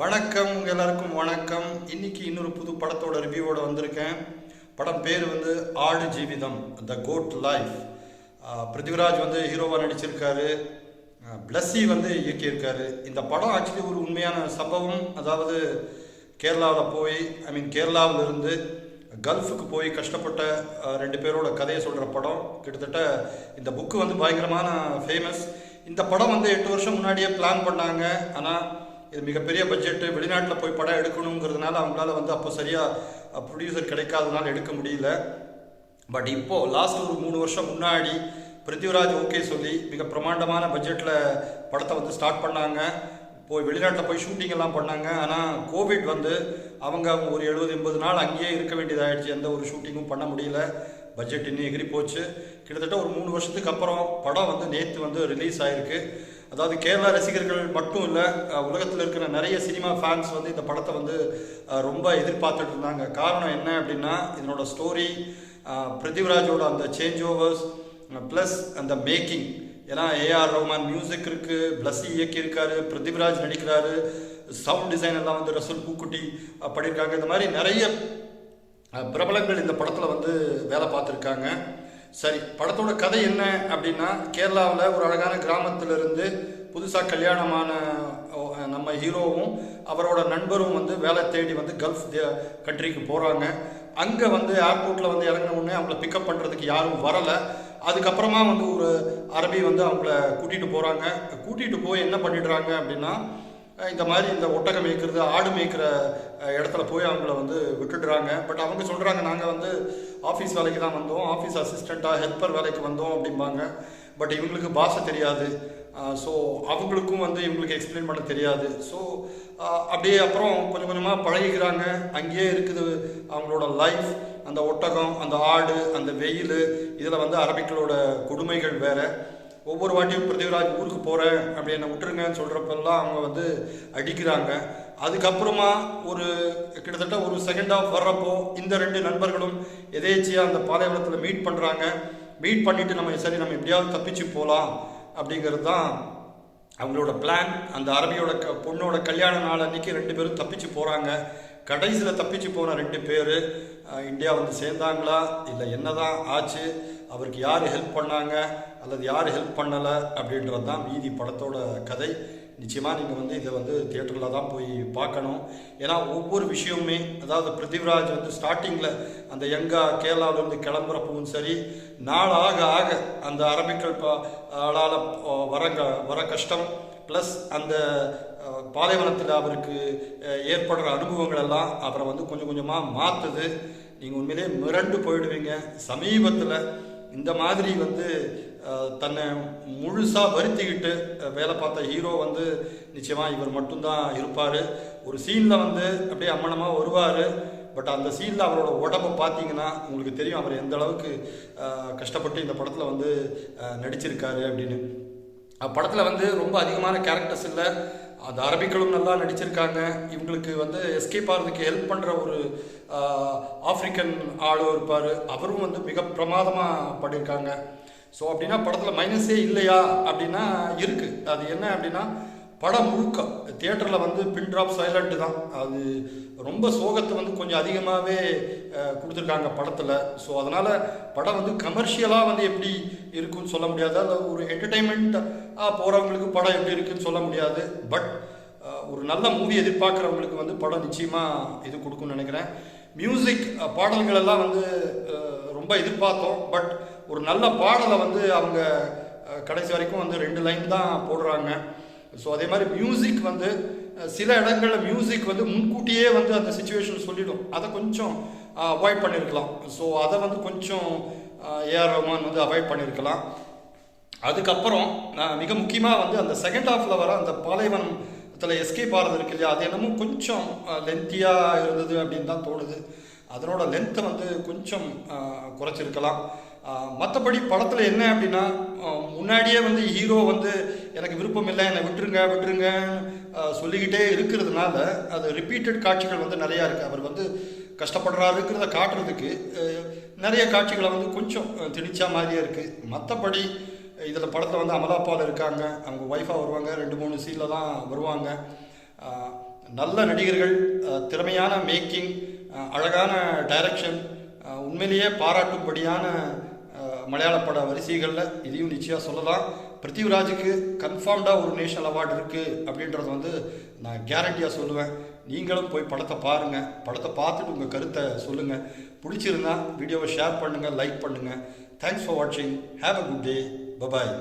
வணக்கம் எல்லாருக்கும் வணக்கம். இன்னைக்கு இன்னொரு புது படத்தோட ரிவ்யூவோட வந்திருக்கேன். படம் பேர் வந்து ஆடு ஜீவிதம் த கோட் லைஃப் பிருத்திவிராஜ் வந்து ஹீரோவாக நடிச்சிருக்காரு. பிளஸ்ஸி வந்து இயக்கியிருக்காரு. இந்த படம் ஆக்சுவலி ஒரு உண்மையான சம்பவம். அதாவது கேரளாவில் போய் ஐ மீன் கேரளாவில் இருந்து கல்ஃபுக்கு போய் கஷ்டப்பட்ட ரெண்டு பேரோட கதையை சொல்கிற படம். கிட்டத்தட்ட இந்த புக்கு வந்து பயங்கரமான ஃபேமஸ் இந்த படம் வந்து எட்டு வருஷம் முன்னாடியே பிளான் பண்ணாங்க. ஆனால் இது மிகப்பெரிய பட்ஜெட்டு வெளிநாட்டில் போய் படம் எடுக்கணுங்கிறதுனால அவங்களால வந்து அப்போ சரியாக ப்ரொடியூசர் கிடைக்காதனால எடுக்க முடியல. பட் இப்போது லாஸ்ட் ஒரு மூணு வருஷம் முன்னாடி பிருத்திவிராஜ் ஓகே சொல்லி மிக பிரமாண்டமான பட்ஜெட்டில் படத்தை வந்து ஸ்டார்ட் பண்ணாங்க. போய் வெளிநாட்டில் போய் ஷூட்டிங் எல்லாம் பண்ணாங்க. ஆனால் கோவிட் வந்து அவங்க ஒரு எழுபது எண்பது நாள் அங்கேயே இருக்க வேண்டியதாயிடுச்சு. எந்த ஒரு ஷூட்டிங்கும் பண்ண முடியல. பட்ஜெட் இன்னும் எகிரி போச்சு. கிட்டத்தட்ட ஒரு மூணு வருஷத்துக்கு அப்புறம் படம் வந்து நேற்று வந்து ரிலீஸ் ஆயிருக்கு. அதாவது கேரளா ரசிகர்கள் மட்டும் இல்லை உலகத்தில் இருக்கிற நிறைய சினிமா ஃபேன்ஸ் வந்து இந்த படத்தை வந்து ரொம்ப எதிர்பார்த்துட்டு இருந்தாங்க. காரணம் என்ன அப்படின்னா இதனோட ஸ்டோரி பிருத்திவிராஜோட அந்த சேஞ்ச் ஓவர்ஸ் ப்ளஸ் அந்த மேக்கிங் ஏன்னா ஏஆர் ரஹ்மான் மியூசிக் இருக்குது ப்ளஸ்ஸி இயக்கியிருக்காரு பிருத்திவிராஜ் நடிக்கிறாரு சவுண்ட் டிசைன் எல்லாம் வந்து ரசூல் பூக்குட்டி அஹ், பண்ணியிருக்காங்க. இந்த மாதிரி நிறைய பிரபலங்கள் இந்த படத்தில் வந்து வேலை பார்த்துருக்காங்க. சரி படத்தோட கதை என்ன அப்படின்னா கேரளாவில் ஒரு அழகான கிராமத்திலிருந்து புதுசாக கல்யாணமான நம்ம ஹீரோவும் அவரோட நண்பரும் வந்து வேலை தேடி வந்து கல்ஃப் கண்ட்ரிக்கு போகிறாங்க அங்கே வந்து ஏர்போர்ட்டில் வந்து இறங்கின உடனே அவங்கள பிக்கப் பண்ணுறதுக்கு யாரும் வரலை. அதுக்கப்புறமா வந்து ஒரு அரபி வந்து அவங்கள கூட்டிகிட்டு போகிறாங்க கூட்டிகிட்டு போய் என்ன பண்ணிடுறாங்க அப்படின்னா இந்த மாதிரி இந்த ஒட்டகம் மேய்க்கிறது ஆடு மேய்க்கிற இடத்துல போய் அவங்கள வந்து விட்டுடுறாங்க. பட் அவங்க சொல்கிறாங்க நாங்கள் வந்து ஆஃபீஸ் வேலைக்கு தான் வந்தோம். ஆஃபீஸ் அசிஸ்டண்ட்டாக ஹெல்ப்பர் வேலைக்கு வந்தோம் அப்படிம்பாங்க. பட் இவங்களுக்கு பாஷை தெரியாது. ஸோ அவங்களுக்கும் வந்து இவங்களுக்கு எக்ஸ்பிளைன் பண்ண தெரியாது. ஸோ அப்படியே அப்புறம் கொஞ்சம் கொஞ்சமாக பழகிக்கிறாங்க. அங்கேயே இருக்குது அவங்களோட லைஃப் அந்த ஒட்டகம் அந்த ஆடு அந்த வெயில் இதில் வந்து அரபிக்களோட கொடுமைகள் வேறு. ஒவ்வொரு வாட்டியும் பிருத்திவிராஜ் ஊருக்கு போகிறேன் அப்படி என்னை விட்டுருங்கன்னு சொல்கிறப்பெல்லாம் அவங்க வந்து அடிக்கிறாங்க. அதுக்கப்புறமா ஒரு கிட்டத்தட்ட ஒரு செகண்ட் ஆஃப் வர்றப்போ இந்த ரெண்டு நண்பர்களும் எதேச்சியாக அந்த பாலைவனத்தில் மீட் பண்ணுறாங்க மீட் பண்ணிவிட்டு நம்ம சரி நம்ம எப்படியாவது தப்பிச்சு போகலாம் அப்படிங்கிறது தான் அவங்களோட பிளான் அந்த அரபியோட க பொண்ணோட கல்யாண நாள் அன்னைக்கு ரெண்டு பேரும் தப்பிச்சு போகிறாங்க கடைசியில் தப்பிச்சு போன ரெண்டு பேர் இந்தியா வந்து சேர்ந்தாங்களா? இல்லை என்னதான் ஆச்சு? அவருக்கு யார் ஹெல்ப் பண்ணாங்க? அல்லது யார் ஹெல்ப் பண்ணலை அப்படின்றது தான் மீதி படத்தோட கதை. நிச்சயமாக நீங்கள் வந்து இதை வந்து தியேட்டரில் தான் போய் பார்க்கணும். ஏன்னா ஒவ்வொரு விஷயமுமே அதாவது பிருத்திவிராஜ் வந்து ஸ்டார்டிங்கில் அந்த எங்கா கேரளாவிலேருந்து கிளம்புறப்பவும் சரி நாள் ஆக ஆக அந்த அரபிக்கல் ஆளால் வர க- வர கஷ்டம் ப்ளஸ் அந்த பாலைவனத்தில் அவருக்கு ஏற்படுற அனுபவங்கள் எல்லாம் அவரை வந்து கொஞ்சம் கொஞ்சமாக மாற்றுது நீங்கள் உண்மையிலே மிரண்டு போயிடுவீங்க. சமீபத்தில் இந்த மாதிரி வந்து தன்னை முழுசாக வருத்திக்கிட்டு வேலை பார்த்த ஹீரோ வந்து நிச்சயமாக இவர் மட்டும்தான் இருப்பார். ஒரு சீனில் வந்து அப்படியே அம்மனமாக வருவார். பட் அந்த சீனில் அவரோட உடம்பை பார்த்தீங்கன்னா உங்களுக்கு தெரியும் அவர் எந்த அளவுக்கு கஷ்டப்பட்டு இந்த படத்தில் வந்து நடிச்சிருக்காரு அப்படின்னு. படத்தில் வந்து ரொம்ப அதிகமான கேரக்டர்ஸ் இல்லை. அந்த அரபிக்களும் நல்லா நடிச்சிருக்காங்க. இவங்களுக்கு வந்து எஸ்கேப் ஆகிறதுக்கு ஹெல்ப் பண்ணுற ஒரு ஆஃப்ரிக்கன் ஆப்பிரிக்கன் ஆளும் இருப்பார். அவரும் வந்து மிக பிரமாதமாக பண்ணியிருக்காங்க ஸோ அப்படின்னா படத்தில் மைனஸே இல்லையா? அப்படின்னா இருக்குது அது என்ன அப்படின்னா படம் முழுக்க தியேட்டரில் வந்து பின் ட்ராப் சைலண்ட் தான். அது ரொம்ப சோகத்தை வந்து கொஞ்சம் அதிகமாகவே கொடுத்துருக்காங்க படத்தில். ஸோ அதனால் படம் வந்து கமர்ஷியலாக வந்து எப்படி இருக்குன்னு சொல்ல முடியாது. அதில் ஒரு என்டர்டைன்மெண்ட்டாக போகிறவங்களுக்கு படம் எப்படி இருக்குன்னு சொல்ல முடியாது. பட் ஒரு நல்ல மூவி எதிர்பார்க்குறவங்களுக்கு வந்து படம் நிச்சயமாக இது கொடுக்கும்னு நினைக்கிறேன். மியூசிக் பாடல்கள் எல்லாம் வந்து ரொம்ப எதிர்பார்த்தோம். பட் ஒரு நல்ல பாடலை வந்து அவங்க கடைசி வரைக்கும் வந்து ரெண்டு லைன் தான் போடுறாங்க. ஸோ அதே மாதிரி மியூசிக் வந்து சில இடங்களில் மியூசிக் வந்து முன்கூட்டியே வந்து அந்த சுச்சுவேஷன் சொல்லிடும். அதை கொஞ்சம் அவாய்ட் பண்ணியிருக்கலாம் ஸோ அதை வந்து கொஞ்சம் ஏஆர் ரஹ்மான் வந்து அவாய்ட் பண்ணியிருக்கலாம் அதுக்கப்புறம் நான் மிக முக்கியமாக வந்து அந்த செகண்ட் ஹாஃபில் வர அந்த பாலைவனத்தில் எஸ்கேப் ஆகிறது இருக்கு இல்லையா? அது என்னமோ கொஞ்சம் லென்த்தியாக இருந்தது அப்படின்னு தான் தோணுது. அதனோட லென்த்தை வந்து கொஞ்சம் குறைச்சிருக்கலாம். மற்றபடி படத்தில் என்ன அப்படின்னா முன்னாடியே வந்து ஹீரோ வந்து எனக்கு விருப்பம் இல்லை என்னை விட்டுருங்க விட்டுருங்க சொல்லிக்கிட்டே இருக்கிறதுனால அது ரிப்பீட்டட் காட்சிகள் வந்து நிறையா இருக்குது அவர் வந்து கஷ்டப்படுறாருங்கிறத காட்டுறதுக்கு நிறைய காட்சிகளை வந்து கொஞ்சம் அஹ், திணிச்சா மாதிரியே இருக்குது மற்றபடி இதில் படத்தில் வந்து அமலாப்பால் இருக்காங்க. அவங்க ஒய்ஃபாக வருவாங்க. ரெண்டு மூணு சீனில் தான் வருவாங்க. நல்ல நடிகர்கள் திறமையான மேக்கிங் அழகான டைரக்ஷன் உண்மையிலேயே பாராட்டும்படியான மலையாள பட வரிசைகளில் இதையும் நிச்சயம் சொல்லலாம். பிருத்திவிராஜுக்கு கன்ஃபார்ம்டாக ஒரு நேஷனல் அவார்டு இருக்குது அப்படின்றத வந்து நான் கேரண்டியாக சொல்லுவேன். நீங்களும் போய் படத்தை பாருங்கள் படத்தை பார்த்துட்டு உங்கள் கருத்தை சொல்லுங்கள் பிடிச்சிருந்தா வீடியோவை ஷேர் பண்ணுங்கள் லைக் பண்ணுங்கள் தேங்க்ஸ் ஃபார் வாட்சிங் have a good day bye bye